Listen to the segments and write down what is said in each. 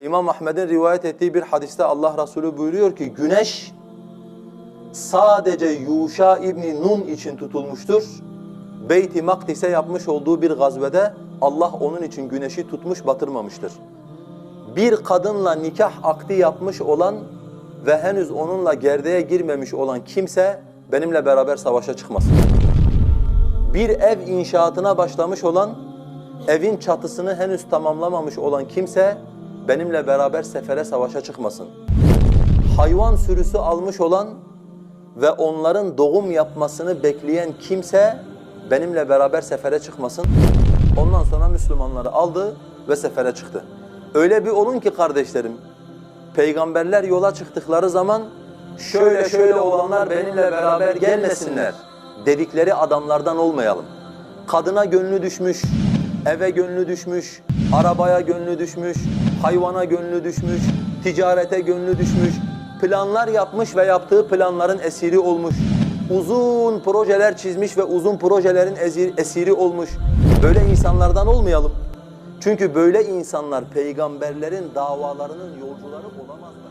İmam Ahmed'in rivayet ettiği bir hadiste Allah Resulü buyuruyor ki güneş sadece Yuşa İbni Nun için tutulmuştur. Beyt-i Makdis'e yapmış olduğu bir gazvede Allah onun için güneşi tutmuş batırmamıştır. Bir kadınla nikah akdi yapmış olan ve henüz onunla gerdeğe girmemiş olan kimse benimle beraber savaşa çıkmasın. Bir ev inşaatına başlamış olan, evin çatısını henüz tamamlamamış olan kimse benimle beraber sefere savaşa çıkmasın. Hayvan sürüsü almış olan ve onların doğum yapmasını bekleyen kimse benimle beraber sefere çıkmasın. Ondan sonra Müslümanları aldı ve sefere çıktı. Öyle bir olun ki kardeşlerim, peygamberler yola çıktıkları zaman şöyle şöyle olanlar benimle beraber gelmesinler dedikleri adamlardan olmayalım. Kadına gönlü düşmüş, eve gönlü düşmüş, arabaya gönlü düşmüş, hayvana gönlü düşmüş, ticarete gönlü düşmüş, planlar yapmış ve yaptığı planların esiri olmuş. Uzun projeler çizmiş ve uzun projelerin esiri olmuş. Böyle insanlardan olmayalım. Çünkü böyle insanlar peygamberlerin davalarının yolcuları olamazlar.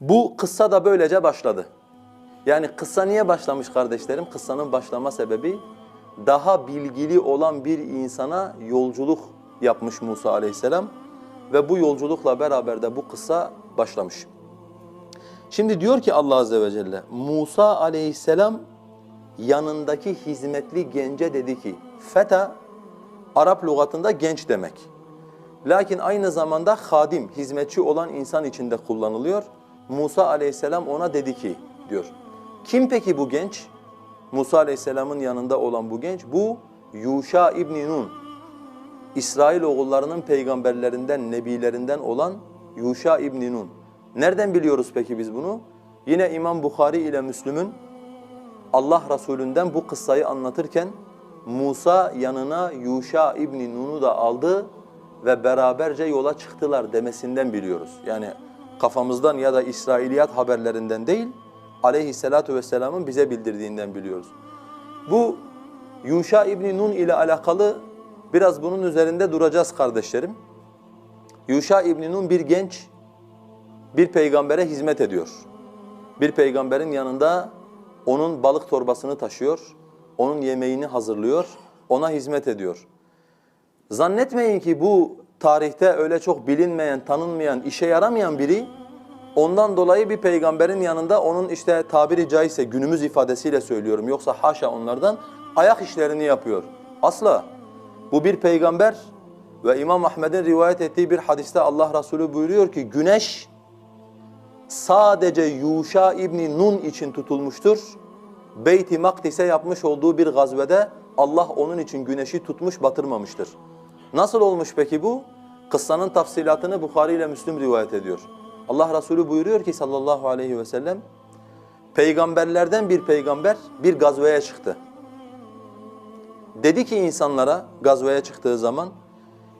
Bu kıssa da böylece başladı. Yani kıssa niye başlamış kardeşlerim? Kıssanın başlama sebebi daha bilgili olan bir insana yolculuk yapmış Musa aleyhisselam ve bu yolculukla beraber de bu kıssa başlamış. Şimdi diyor ki Allah azze ve celle Musa aleyhisselam yanındaki hizmetli gence dedi ki feta Arap lügatında genç demek. Lakin aynı zamanda hadim, hizmetçi olan insan içinde kullanılıyor. Musa aleyhisselam ona dedi ki diyor. Kim peki bu genç? Musa aleyhisselamın yanında olan bu genç. Bu Yuşa İbni Nun. İsrail oğullarının peygamberlerinden, nebilerinden olan Yuşa İbni Nun. Nereden biliyoruz peki biz bunu? Yine İmam Bukhari ile Müslüm'ün Allah Resulü'nden bu kıssayı anlatırken Musa yanına Yuşa İbni Nun'u da aldı ve beraberce yola çıktılar demesinden biliyoruz. Yani kafamızdan ya da İsrailiyat haberlerinden değil, aleyhissalatu vesselamın bize bildirdiğinden biliyoruz. Bu Yuşa İbni Nun ile alakalı biraz bunun üzerinde duracağız kardeşlerim. Yuşa İbni Nun bir genç, bir peygambere hizmet ediyor. Bir peygamberin yanında onun balık torbasını taşıyor, onun yemeğini hazırlıyor, ona hizmet ediyor. Zannetmeyin ki bu tarihte öyle çok bilinmeyen, tanınmayan, işe yaramayan biri ondan dolayı bir peygamberin yanında onun işte tabiri caizse günümüz ifadesiyle söylüyorum yoksa haşa onlardan ayak işlerini yapıyor. Asla. Bu bir peygamber ve İmam Ahmed'in rivayet ettiği bir hadiste Allah Resulü buyuruyor ki güneş sadece Yuşa İbni Nun için tutulmuştur. Beyt-i Makdis'e yapmış olduğu bir gazvede Allah onun için güneşi tutmuş batırmamıştır. Nasıl olmuş peki bu? Kıssanın tafsilatını Bukhari ile Müslim rivayet ediyor. Allah Resulü buyuruyor ki sallallahu aleyhi ve sellem peygamberlerden bir peygamber bir gazveye çıktı. Dedi ki insanlara gazveye çıktığı zaman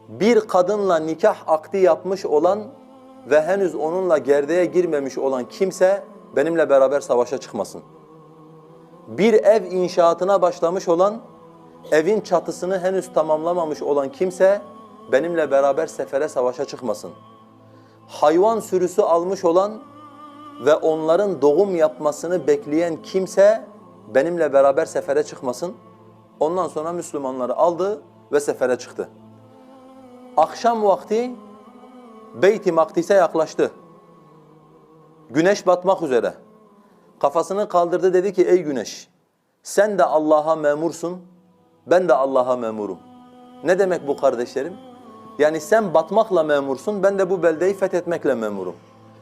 bir kadınla nikah akdi yapmış olan ve henüz onunla gerdeğe girmemiş olan kimse benimle beraber savaşa çıkmasın. Bir ev inşaatına başlamış olan, evin çatısını henüz tamamlamamış olan kimse benimle beraber sefere savaşa çıkmasın. Hayvan sürüsü almış olan ve onların doğum yapmasını bekleyen kimse benimle beraber sefere çıkmasın. Ondan sonra Müslümanları aldı ve sefere çıktı. Akşam vakti Beyt-i Makdis'e yaklaştı. Güneş batmak üzere. Kafasını kaldırdı dedi ki ey güneş sen de Allah'a memursun, ben de Allah'a memurum. Ne demek bu kardeşlerim? Yani sen batmakla memursun, ben de bu beldeyi fethetmekle memurum.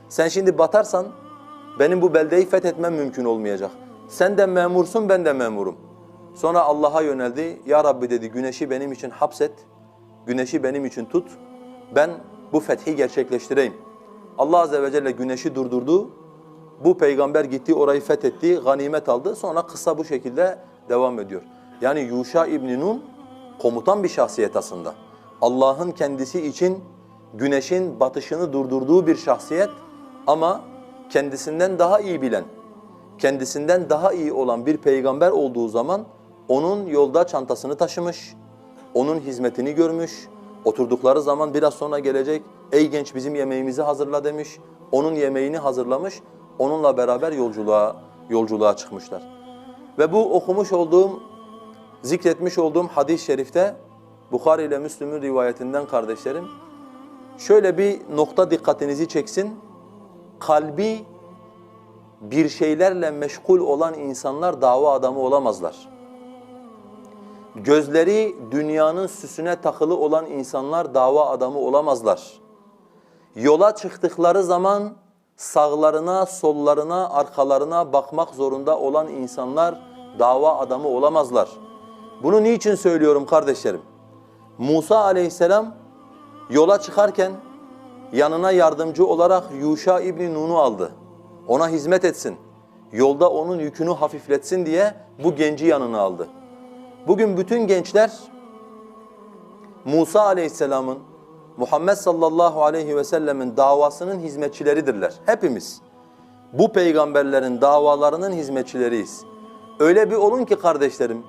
Sen şimdi batarsan benim bu beldeyi fethetmem mümkün olmayacak. Sen de memursun, ben de memurum. Sonra Allah'a yöneldi. Ya Rabbi dedi güneşi benim için hapset, güneşi benim için tut. Ben bu fethi gerçekleştireyim. Allah Azze ve Celle güneşi durdurdu. Bu peygamber gitti orayı fethetti, ganimet aldı. Sonra kısa bu şekilde devam ediyor. Yani Yuşa İbn Nun komutan bir şahsiyet aslında. Allah'ın kendisi için güneşin batışını durdurduğu bir şahsiyet ama kendisinden daha iyi bilen, kendisinden daha iyi olan bir peygamber olduğu zaman onun yolda çantasını taşımış, onun hizmetini görmüş, oturdukları zaman biraz sonra gelecek, ey genç bizim yemeğimizi hazırla demiş, onun yemeğini hazırlamış, onunla beraber yolculuğa yolculuğa çıkmışlar. Ve bu okumuş olduğum, zikretmiş olduğum hadis-i şerifte Bukhari ile Müslüm'ün rivayetinden kardeşlerim şöyle bir nokta dikkatinizi çeksin. Kalbi bir şeylerle meşgul olan insanlar dava adamı olamazlar. Gözleri dünyanın süsüne takılı olan insanlar dava adamı olamazlar. Yola çıktıkları zaman sağlarına, sollarına, arkalarına bakmak zorunda olan insanlar dava adamı olamazlar. Bunu niçin söylüyorum kardeşlerim? Musa aleyhisselam yola çıkarken yanına yardımcı olarak Yuşa İbni Nun'u aldı. Ona hizmet etsin. Yolda onun yükünü hafifletsin diye bu genci yanına aldı. Bugün bütün gençler Musa aleyhisselamın, Muhammed sallallahu aleyhi ve sellemin davasının hizmetçileridirler. Hepimiz bu peygamberlerin davalarının hizmetçileriyiz. Öyle bir olun ki kardeşlerim,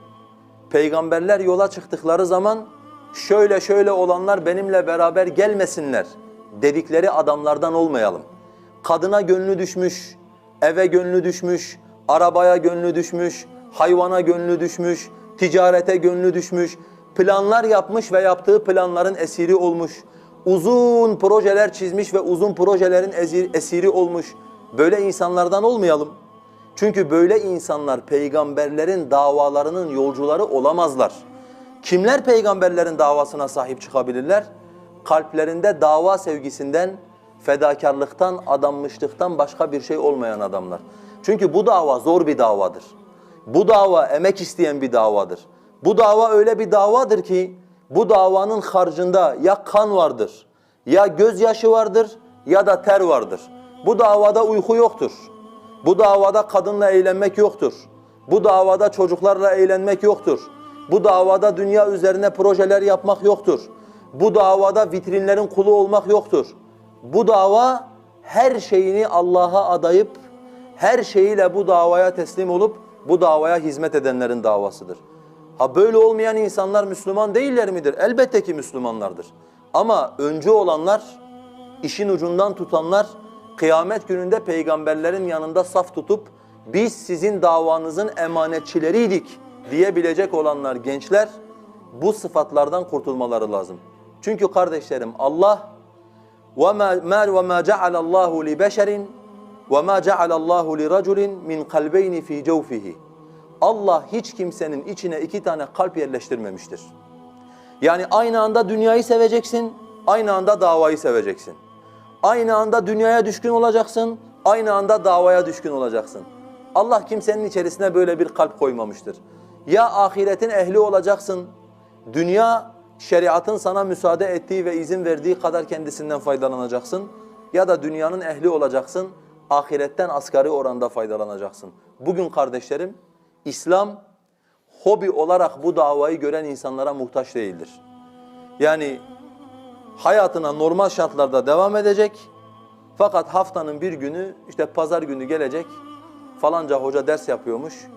peygamberler yola çıktıkları zaman şöyle şöyle olanlar benimle beraber gelmesinler dedikleri adamlardan olmayalım. Kadına gönlü düşmüş, eve gönlü düşmüş, arabaya gönlü düşmüş, hayvana gönlü düşmüş, ticarete gönlü düşmüş, planlar yapmış ve yaptığı planların esiri olmuş, uzun projeler çizmiş ve uzun projelerin esiri olmuş. Böyle insanlardan olmayalım. Çünkü böyle insanlar peygamberlerin davalarının yolcuları olamazlar. Kimler peygamberlerin davasına sahip çıkabilirler? Kalplerinde dava sevgisinden, fedakarlıktan, adanmışlıktan başka bir şey olmayan adamlar. Çünkü bu dava zor bir davadır. Bu dava emek isteyen bir davadır. Bu dava öyle bir davadır ki bu davanın harcında ya kan vardır, ya gözyaşı vardır ya da ter vardır. Bu davada uyku yoktur. Bu davada kadınla eğlenmek yoktur. Bu davada çocuklarla eğlenmek yoktur. Bu davada dünya üzerine projeler yapmak yoktur. Bu davada vitrinlerin kulu olmak yoktur. Bu dava her şeyini Allah'a adayıp her şeyiyle bu davaya teslim olup bu davaya hizmet edenlerin davasıdır. Ha böyle olmayan insanlar Müslüman değiller midir? Elbette ki Müslümanlardır. Ama öncü olanlar, işin ucundan tutanlar kıyamet gününde peygamberlerin yanında saf tutup biz sizin davanızın emanetçileriydik diyebilecek olanlar gençler bu sıfatlardan kurtulmaları lazım. Çünkü kardeşlerim Allah وَمَا مَا وَمَا جَعَلَ اللّٰهُ لِبَشَرٍ وَمَا جَعَلَ اللّٰهُ لِرَجُلٍ مِنْ قَلْبَيْنِ ف۪ي جَوْفِهِ Allah hiç kimsenin içine iki tane kalp yerleştirmemiştir. Yani aynı anda dünyayı seveceksin, aynı anda davayı seveceksin. Aynı anda dünyaya düşkün olacaksın, aynı anda davaya düşkün olacaksın. Allah kimsenin içerisine böyle bir kalp koymamıştır. Ya ahiretin ehli olacaksın, dünya şeriatın sana müsaade ettiği ve izin verdiği kadar kendisinden faydalanacaksın. Ya da dünyanın ehli olacaksın, ahiretten asgari oranda faydalanacaksın. Bugün kardeşlerim, İslam hobi olarak bu davayı gören insanlara muhtaç değildir. Yani hayatına normal şartlarda devam edecek. Fakat haftanın bir günü işte pazar günü gelecek. Falanca hoca ders yapıyormuş.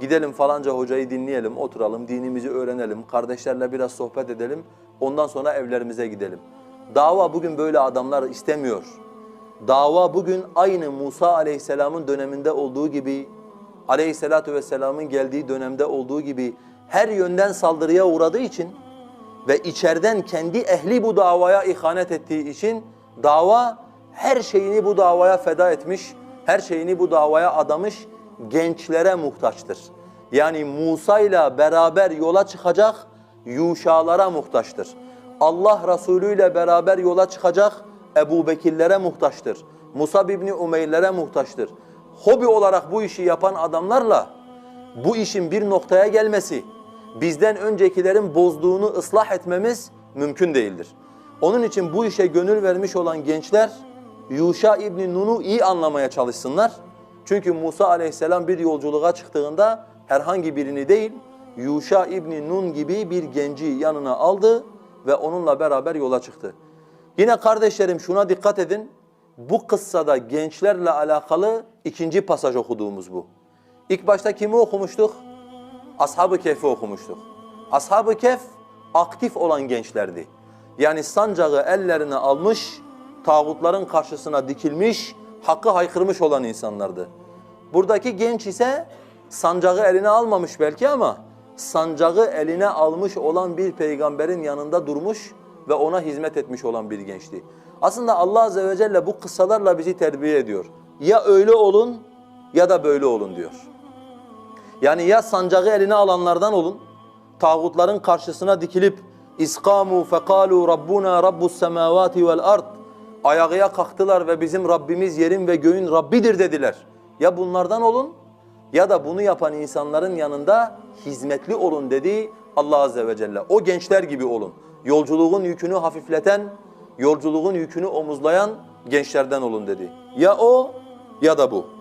Gidelim falanca hocayı dinleyelim, oturalım, dinimizi öğrenelim, kardeşlerle biraz sohbet edelim. Ondan sonra evlerimize gidelim. Dava bugün böyle adamlar istemiyor. Dava bugün aynı Musa aleyhisselamın döneminde olduğu gibi, aleyhissalatu vesselamın geldiği dönemde olduğu gibi her yönden saldırıya uğradığı için ve içeriden kendi ehli bu davaya ihanet ettiği için dava her şeyini bu davaya feda etmiş, her şeyini bu davaya adamış gençlere muhtaçtır. Yani Musa ile beraber yola çıkacak Yuşalara muhtaçtır. Allah Resulü ile beraber yola çıkacak Ebu Bekirlere muhtaçtır. Musab İbni Umeyr'lere muhtaçtır. Hobi olarak bu işi yapan adamlarla bu işin bir noktaya gelmesi, bizden öncekilerin bozduğunu ıslah etmemiz mümkün değildir. Onun için bu işe gönül vermiş olan gençler Yuşa İbni Nun'u iyi anlamaya çalışsınlar. Çünkü Musa aleyhisselam bir yolculuğa çıktığında herhangi birini değil, Yuşa İbni Nun gibi bir genci yanına aldı ve onunla beraber yola çıktı. Yine kardeşlerim şuna dikkat edin. bu kıssada gençlerle alakalı ikinci pasaj okuduğumuz bu. İlk başta kimi okumuştuk? Ashab-ı Kehf'i okumuştuk. Ashab-ı Kehf aktif olan gençlerdi. Yani sancağı ellerine almış, tağutların karşısına dikilmiş, hakkı haykırmış olan insanlardı. Buradaki genç ise sancağı eline almamış belki ama sancağı eline almış olan bir peygamberin yanında durmuş ve ona hizmet etmiş olan bir gençti. Aslında Allah Azze ve Celle bu kıssalarla bizi terbiye ediyor. Ya öyle olun ya da böyle olun diyor. Yani ya sancağı eline alanlardan olun, tağutların karşısına dikilip İskamu fekalu rabbuna rabbus semavati vel ard ayağıya kalktılar ve bizim Rabbimiz yerin ve göğün Rabbidir dediler. Ya bunlardan olun ya da bunu yapan insanların yanında hizmetli olun dedi Allah Azze ve Celle. O gençler gibi olun. Yolculuğun yükünü hafifleten, yolculuğun yükünü omuzlayan gençlerden olun dedi. Ya o ya da bu.